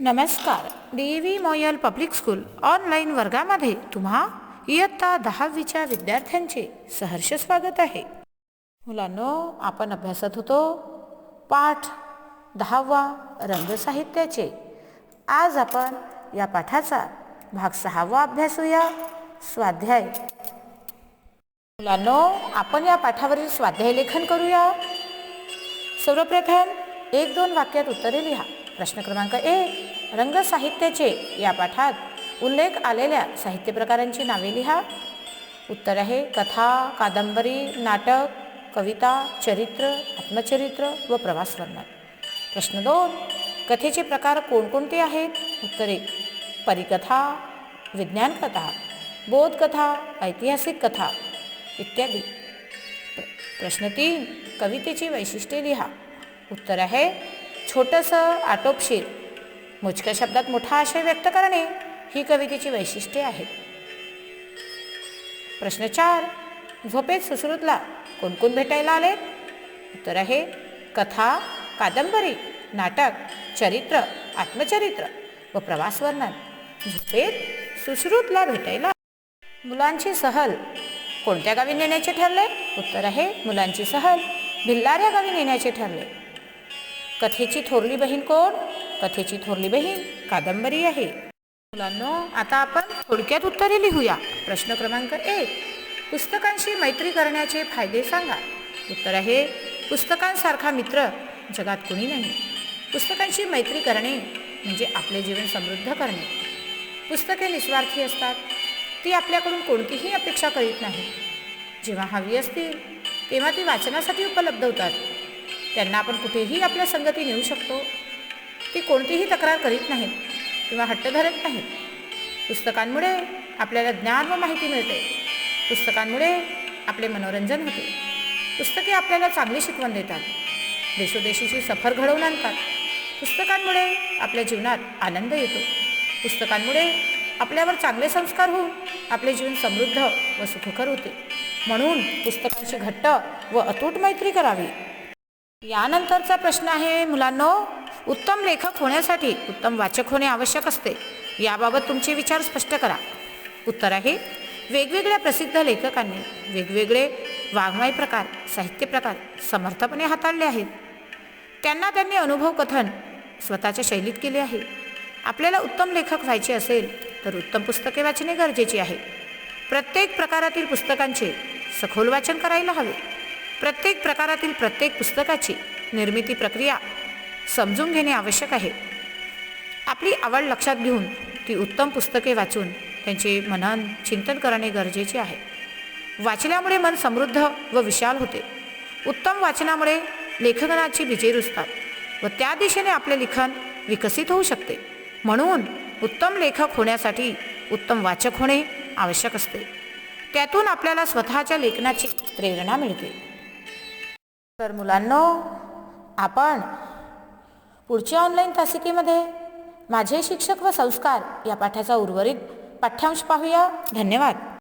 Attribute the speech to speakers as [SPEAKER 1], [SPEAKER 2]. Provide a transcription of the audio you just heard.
[SPEAKER 1] नमस्कार. D V Moyal public school online वर्गामध्ये तुम्हा इयत्ता दहावीच्या विद्यार्थ्यांचे सहर्ष स्वागत आहे. मुलांनो आपण अभ्यासत होतो पाठ दहावा रंगसाहित्याचे आज आपण या पाठाचा भाग सहावा अभ्यासूया स्वाध्याय. मुलांनो आपण या पाठावरील स्वाध्याय लेखन करूया. सर्वप्रथम एक दोन वाक्यात उत्तरे लिहा. प्रश्न क्रमांक एक रंग साहित्याचे या पाठात उल्लेख आलेल्या साहित्य प्रकारांची नावे लिहा. उत्तर आहे कथा कादंबरी नाटक कविता चरित्र आत्मचरित्र व प्रवास वर्णन प्रश्न दोन कथेचे प्रकार कोणकोणते आहेत? उत्तर एक परिकथा विज्ञान कथा बोधकथा ऐतिहासिक कथा इत्यादी. प्रश्न तीन कवितेची वैशिष्ट्ये लिहा. उत्तर आहे छोटंसं आटोपशीर मोजक्या शब्दात मोठा आशय व्यक्त करणे ही कवितेची वैशिष्ट्ये आहेत. प्रश्न चार झोपेत सुश्रुतला कोण कोण भेटायला आले? उत्तर आहे कथा कादंबरी नाटक चरित्र आत्मचरित्र व प्रवास वर्णन. झोपेत सुश्रुतला भेटायला मुलांची सहल. कोणत्या गावी नेण्याचे ठरले? उत्तर आहे मुलांची सहल. भिल्लार या गावी नेण्याचे ठरले. कथेची थोरली बहीण कोण? कथेची थोरली बहीण कादंबरी आहे. मुलांनो आता आपण थोडक्यात उत्तरे लिहूया. प्रश्न क्रमांक एक. पुस्तकांशी मैत्री करण्याचे फायदे सांगा. उत्तर आहे पुस्तकांसारखा मित्र जगात कोणी नाही. पुस्तकांशी मैत्री करणे म्हणजे आपले जीवन समृद्ध करणे. पुस्तके निस्वार्थी असतात. ती आपल्याकडून कोणतीही अपेक्षा करीत नाही जेव्हा हवी असतील तेव्हा ती वाचनासाठी उपलब्ध होतात. त्यांना आपण कुठेही आपल्या संगती नेऊ शकतो. ती कोणतीही तक्रार करीत नाहीत किंवा हट्ट धरत नाहीत. पुस्तकांमुळे आपल्याला ज्ञान व माहिती मिळते. पुस्तकांमुळे आपले मनोरंजन होते. पुस्तके आपल्याला चांगली शिकवण देतात. देशोदेशीची सफर घडवून आणतात. पुस्तकांमुळे आपल्या जीवनात आनंद येतो. पुस्तकांमुळे आपल्यावर चांगले संस्कार होऊन आपले जीवन समृद्ध व सुखकर होते. म्हणून पुस्तकांशी घट्ट व अतूट मैत्री करावी. यानंतरचा प्रश्न आहे मुलांनो उत्तम लेखक होण्यासाठी उत्तम वाचक होणे आवश्यक असते. याबाबत तुमचे विचार स्पष्ट करा. उत्तर आहे वेगवेगळ्या प्रसिद्ध लेखकांनी वेगवेगळे वाङ्मय प्रकार साहित्य प्रकार समर्थपणे हाताळले आहेत. त्यांना त्यांनी अनुभव कथन स्वतःच्या शैलीत केले आहे. आपल्याला उत्तम लेखक व्हायचे असेल तर उत्तम पुस्तके वाचणे गरजेचे आहे. प्रत्येक प्रकारातील पुस्तकांचे सखोल वाचन करायला हवे. प्रत्येक प्रकारातील प्रत्येक पुस्तकाची निर्मिती प्रक्रिया समजून घेणे आवश्यक आहे. आपली आवड लक्षात घेऊन ती उत्तम पुस्तके वाचून त्यांचे मनन चिंतन करणे गरजेचे आहे. वाचल्यामुळे मन समृद्ध व विशाल होते. उत्तम वाचनामुळे लेखनाची विजय रुजतात व त्या दिशेने आपले लिखाण विकसित होऊ शकते. म्हणून उत्तम लेखक होण्यासाठी उत्तम वाचक होणे आवश्यक असते. त्यातून आपल्याला स्वतःच्या लेखनाची प्रेरणा मिळते. तर मुलांनो आपण पुढच्या ऑनलाईन तासिकेमध्ये माझे शिक्षक व संस्कार या पाठाचा उर्वरित पाठ्यांश पाहूया. धन्यवाद.